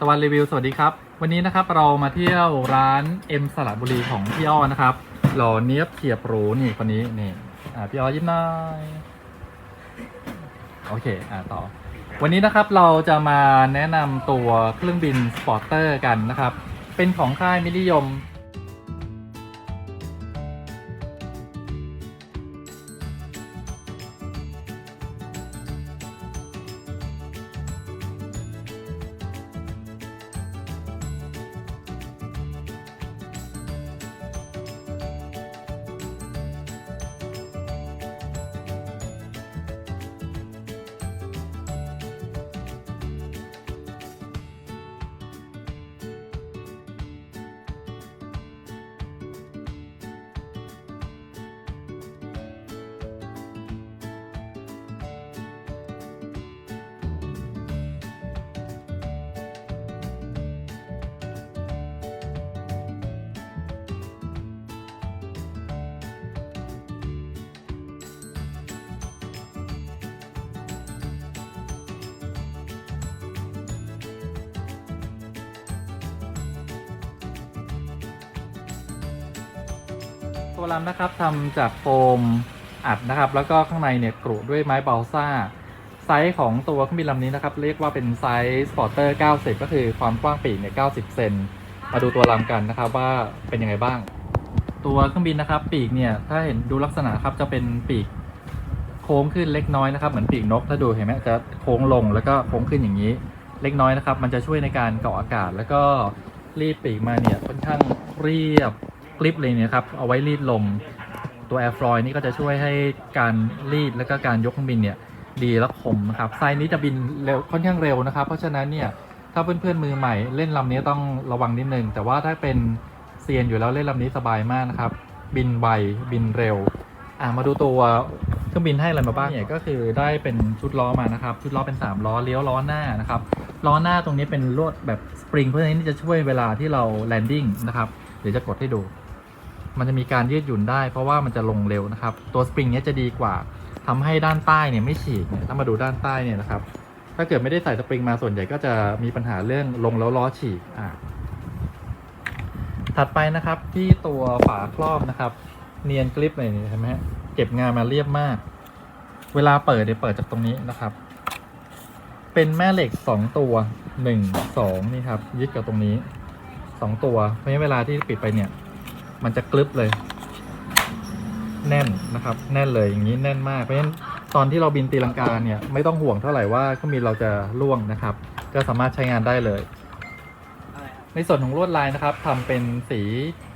ตะวันรีวิวสวัสดีครับ วันนี้นะครับเรามาเที่ยวร้านเอ็มสระบุรีของพี่อ้อนะครับ หล่อเนี้ยบเฉียบหรูนี่คนนี้นี่อ่าพี่อ้อยิ้มหน่อยโอเคอ่าต่อ วันนี้นะครับเราจะมาแนะนำตัวเครื่องบินสปอร์เตอร์กันนะครับ เป็นของค่ายมินิยม ตัวลำนะครับทำจากโฟมอัดนะครับ แล้วก็ข้างในเนี่ยกรุด้วยไม้บาลซ่า ไซส์ของตัวเครื่องบินลำนี้นะครับ เรียกว่าเป็นไซส์สปอร์เตอร์ 90 ก็คือความกว้างปีกเนี่ย 90 เซนมาดูตัวลำกันนะครับว่าเป็นยังไงบ้าง ตัวเครื่องบินนะครับ ปีกเนี่ยถ้าเห็นดูลักษณะครับจะเป็นปีกโค้งขึ้นเล็กน้อยนะครับเหมือนปีกนกถ้าดูเห็นไหมจะโค้งลงแล้วก็โค้งขึ้นอย่างนี้ เล็กน้อยนะครับ มันจะช่วยในการเกาะอากาศแล้วก็รีดปีกมาเนี่ยค่อนข้างเรียบ กริบเลยเนี่ยครับเอาไว้รีดลมตัวแอร์ฟลอยนี่ก็จะช่วยให้การรีดแล้วก็การยกเครื่องบินเนี่ยดีและคมนะครับไซส์นี้จะบินเร็วค่อนข้างเร็วนะครับ เพราะฉะนั้นเนี่ยถ้าเพื่อนๆมือใหม่เล่นลำนี้ต้องระวังนิดนึงแต่ว่าถ้าเป็นเซียนอยู่แล้วเล่นลำนี้สบายมากนะครับ บินไวบินเร็วอะมาดูตัวเครื่องบินให้อะไรมาบ้างเนี่ยก็คือได้เป็นชุดล้อมานะครับ ชุดล้อเป็น 3 ล้อเลี้ยวล้อหน้านะครับล้อหน้าตรงนี้เป็นลวดแบบสปริงเพราะฉะนั้นนี่จะช่วยเวลาที่เราแลนดิ้งนะครับเดี๋ยวจะกดให้ดู มันจะมีการยืดหยุ่นได้ เพราะว่ามันจะลงเร็วนะครับ ตัวสปริงเนี้ยจะดีกว่าทำให้ด้านใต้เนี่ยไม่ฉีกเนี่ยถ้ามาดูด้านใต้เนี่ยนะครับ ถ้าเกิดไม่ได้ใส่สปริงมาส่วนใหญ่ก็จะมีปัญหาเรื่องลงแล้วล้อฉีกอ่าถัดไปนะครับที่ตัวฝาครอบนะครับ เนียนกริปเลยนี่ไหมเก็บงานมาเรียบมาก เวลาเปิดเนี่ยเปิดจากตรงนี้นะครับ เป็นแม่เหล็กสองตัวหนึ่งสองนี่ครับยึดกับตรงนี้สองตัวเพราะฉะนั้นเวลาที่ปิดไปเนี่ย มันจะกลึบเลย แน่นนะครับ แน่นเลยอย่างนี้แน่นมากเพราะฉะนั้นตอนที่เราบินตีลังกาเนี่ยไม่ต้องห่วงเท่าไหร่ว่าเครื่องบินเราจะล่วงนะครับ ก็สามารถใช้งานได้เลย ในส่วนของลวดลายนะครับทำเป็นสี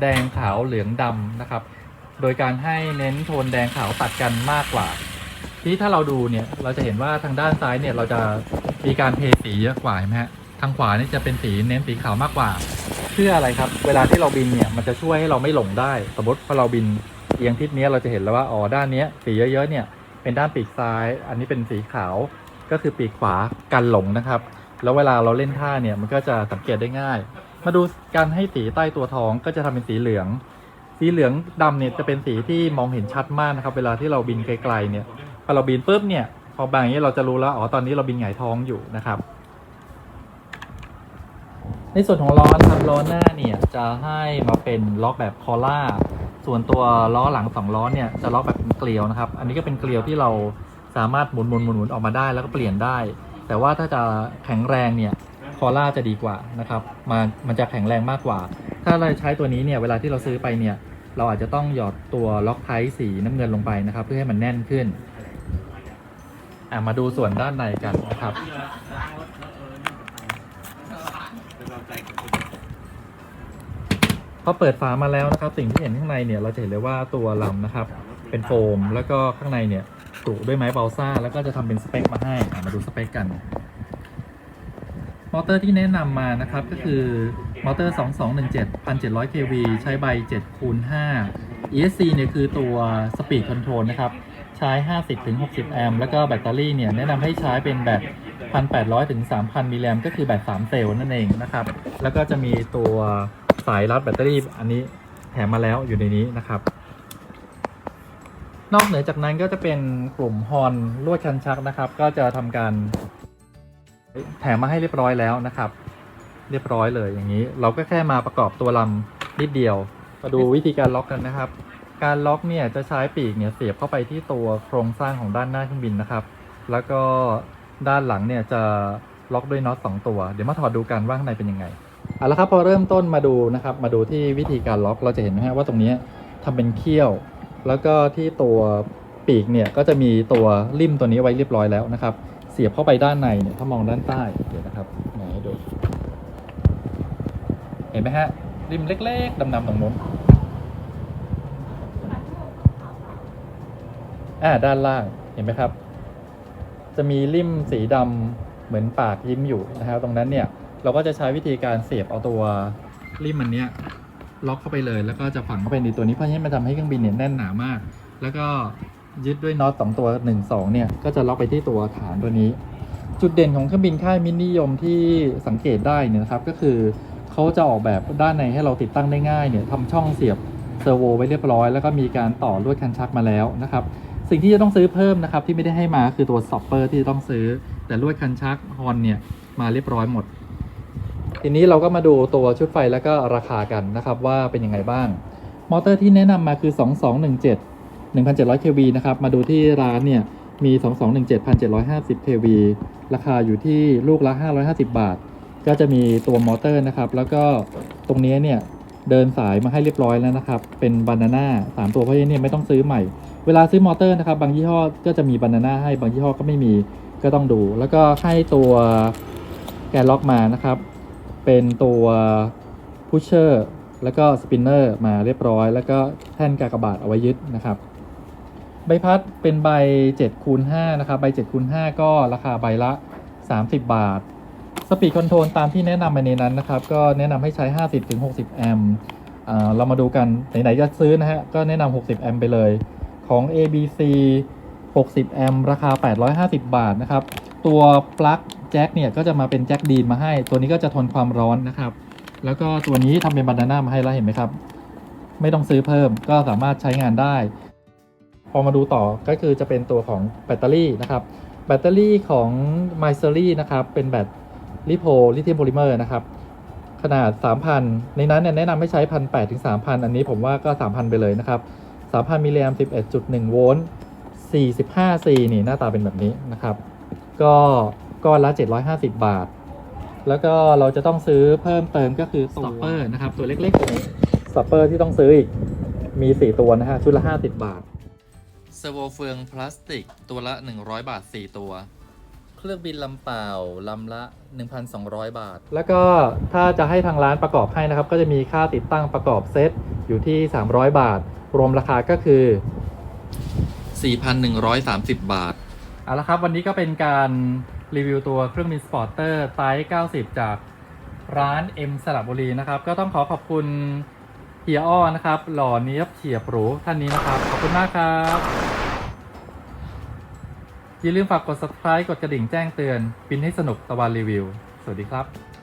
แดงขาวเหลืองดำนะครับ โดยการให้เน้นโทนแดงขาวตัดกันมากกว่า ที่ถ้าเราดูเนี่ยเราจะเห็นว่าทางด้านซ้ายเนี่ยเราจะมีการเทสีเยอะกว่าเห็นไหมฮะทางขวานี่จะเป็นสีเน้นสีขาวมากกว่า พื่ออะไรครับ เวลาที่เราบินเนี่ยมันจะช่วยให้เราไม่หลงได้ สมมติพอเราบินเอียงทิศนี้เราจะเห็นแล้วว่าอ๋อด้านเนี้ยสีเยอะๆเนี่ยเป็นด้านปีกซ้าย อันนี้เป็นสีขาวก็คือปีกขวากันหลงนะครับ แล้วเวลาเราเล่นท่าเนี่ยมันก็จะสังเกตได้ง่าย มาดูการให้สีใต้ตัวท้องก็จะทำเป็นสีเหลือง สีเหลืองดำเนี่ยจะเป็นสีที่มองเห็นชัดมากนะครับ เวลาที่เราบินไกลๆเนี่ยพอเราบินปุ๊บเนี่ยพอบางอย่างนี้เราจะรู้แล้วอ๋อตอนนี้เราบินหงายท้องอยู่นะครับ ในส่วนของล้อนะครับล้อหน้าเนี่ยจะให้มาเป็นล็อกแบบคอล่าส่วนตัวล้อหลังสองล้อเนี่ยจะล็อกแบบเป็นเกลียวนะครับ อันนี้ก็เป็นเกลียวที่เราสามารถหมุนหมุนหมุนหมุนออกมาได้แล้วก็เปลี่ยนได้ แต่ว่าถ้าจะแข็งแรงเนี่ยคอล่าจะดีกว่านะครับมันมันจะแข็งแรงมากกว่า ถ้าเราใช้ตัวนี้เนี่ยเวลาที่เราซื้อไปเนี่ยเราอาจจะต้องหยอดตัวล็อกไทสีน้ำเงินลงไปนะครับ เพื่อให้มันแน่นขึ้นอะมาดูส่วนด้านในกันนะครับ พอเปิดฝามาแล้วนะครับ สิ่งที่เห็นข้างในเนี่ยเราจะเห็นเลยว่าตัวลำนะครับ เป็นโฟม แล้วก็ข้างในเนี่ยกรุด้วยไม้เบลซ่า แล้วก็จะทำเป็นสเปคมาให้มาดูสเปคกัน มอเตอร์ที่แนะนำมานะครับก็คือมอเตอร์ 2217 1700 kV ใช้ใบ7คูณ5 ESC เนี่ยคือตัว Speed Control นะครับ ใช้ 50-60 แอมป์แล้วก็แบตเตอรี่เนี่ยแนะนำให้ใช้เป็นแบต1,800ถึง3,000 มิลลิแอมป์ก็คือแบต 3 เซลล์นั่นเองนะครับ แล้วก็จะมีตัว สายรัดแบตเตอรี่อันนี้แถมมาแล้วอยู่ในนี้นะครับ นอกเหนือจากนั้นก็จะเป็นกลุ่มฮอนลวดชันชักนะครับ ก็จะทำการ แถมมาให้เรียบร้อยแล้วนะครับ เรียบร้อยเลยอย่างนี้ เราก็แค่มาประกอบตัวลำนิดเดียว มาดูวิธีการล็อกกันนะครับ การล็อกเนี่ยจะใช้ปีกเนี่ยเสียบเข้าไปที่ตัวโครงสร้างของด้านหน้าเครื่องบินนะครับ แล้วก็ด้านหลังเนี่ยจะล็อกด้วยน็อตสองตัว เดี๋ยวมาถอดดูกันว่าข้างในเป็นยังไง เอาละครับพอเริ่มต้นมาดูนะครับ มาดูที่วิธีการล็อกเราจะเห็นนะฮะว่าตรงนี้ทำเป็นเขี้ยว แล้วก็ที่ตัวปีกเนี่ยก็จะมีตัวริมตัวนี้ไว้เรียบร้อยแล้วนะครับ เสียบเข้าไปด้านในเนี่ยถ้ามองด้านใต้เดี๋ยวนะครับไหนให้ดูเห็นไหมฮะริมเล็ก ๆดำๆตรงนู้นอ่าด้านล่างเห็นไหมครับ จะมีริมสีดำเหมือนปากยิ้มอยู่นะครับ ตรงนั้นเนี่ย เราก็จะใช้วิธีการเสียบเอาตัวริมมันเนี้ยล็อกเข้าไปเลย แล้วก็จะฝังเข้าไปในตัวนี้เพราะฉะนั้มันทำให้เครื่องบินเนี่ยแน่นหนามาก แล้วก็ยึดด้วยน็อตสองตัวหนึ่งสองเนี่ยก็จะล็อกไปที่ตัวฐานตัวนี้ จุดเด่นของเครื่องบินค่ายมินิยมที่สังเกตได้เนี่ยนะครับก็คือเขาจะออกแบบด้านในให้เราติดตั้งได้ง่ายเนี่ยทำช่องเสียบเซอร์โวไว้เรียบร้อย แล้วก็มีการต่อลวดคันชักมาแล้วนะครับสิ่งที่จะต้องซื้อเพิ่มนะครับที่ไม่ได้ให้มาคือตัวซ็อปเปอร์ที่จะต้องซื้อ แต่ลวดคันชักฮอนเนี่ยมาเรียบร้อยหมด ทีนี้เราก็มาดูตัวชุดไฟแล้วก็ราคากันนะครับว่าเป็นยังไงบ้าง มอเตอร์ที่แนะนำมาคือ 2217 1,700 kV นะครับ มาดูที่ร้านเนี่ยมี 2217 1,750 kV ราคาอยู่ที่ลูกละ 550 บาท ก็จะมีตัวมอเตอร์นะครับ แล้วก็ตรงนี้เนี่ยเดินสายมาให้เรียบร้อยแล้วนะครับ เป็นบานาน่าสามตัวเพราะฉะนั้นเนี่ยไม่ต้องซื้อใหม่ เวลาซื้อมอเตอร์นะครับบางยี่ห้อก็จะมีบานาน่าให้บางยี่ห้อก็ไม่มีก็ต้องดู แล้วก็ให้ตัวแกนล็อกมานะครับ เป็นตัวพุชเชอร์แล้วก็สปินเนอร์มาเรียบร้อย แล้วก็แท่นกากบาทเอาไว้ยึดนะครับ ใบพัดเป็นใบ7คูณ5นะครับ ใบ7คูณ5ก็ราคาใบละ 30 บาท สปีดคอนโทรลตามที่แนะนำไปในนั้นนะครับ ก็แนะนำให้ใช้ 50-60 แอมป์อ่าเรามาดูกันไหนๆจะซื้อนะฮะ ก็แนะนำ60 แอมป์ไปเลย ของ ABC 60 แอมป์ราคา 850 บาทนะครับ ตัวปลั๊กแจ็คเนี่ยก็จะมาเป็นแจ็คดีนมาให้ ตัวนี้ก็จะทนความร้อนนะครับ แล้วก็ตัวนี้ทำเป็นบานาน่ามาให้แล้วเห็นไหมครับ ไม่ต้องซื้อเพิ่มก็สามารถใช้งานได้ พอมาดูต่อก็คือจะเป็นตัวของแบตเตอรี่นะครับ แบตเตอรี่ของ m y s e r y นะครับ เป็นแบตลิโพลิเธียมโพลิเมอร์นะครับ ขนาด 3,000 ในนั้นเนี่ยแนะนำให้ใช้ 1,800 ถึง 3,000 อันนี้ผมว่าก็ 3,000 ไปเลยนะครับ 3,000 มิลลิแอม11.1 โวลต์45 C นี่หน้าตาเป็นแบบนี้นะครับ ก็ก้อนละ 750 บาท แล้วก็เราจะต้องซื้อเพิ่มเติมก็คือสต็อปเปอร์นะครับ ตัวเล็กๆตัวนี้สต็อปเปอร์ที่ต้องซื้ออีก มี 4 ตัวนะฮะชุดละ 50 บาทเซอร์โวเฟืองพลาสติกตัวละ 100 บาท 4 ตัว เครื่องบินลำเปล่าลำละ 1,200 บาท แล้วก็ถ้าจะให้ทางร้านประกอบให้นะครับ ก็จะมีค่าติดตั้งประกอบเซตอยู่ที่ 300 บาท รวมราคาก็คือ 4,130 บาท เอาละครับวันนี้ก็เป็นการรีวิวตัวเครื่องบินสปอร์เตอร์ไซส์90 จากร้าน M สระบุรีนะครับ ก็ต้องขอขอบคุณเฮียอ้อนะครับ หล่อเนี้ยบเฉียบหรูท่านนี้นะครับ ขอบคุณมากครับ อย่าลืมฝากกด subscribe กดกระดิ่งแจ้งเตือนบินให้สนุกตะวันรีวิว สวัสดีครับ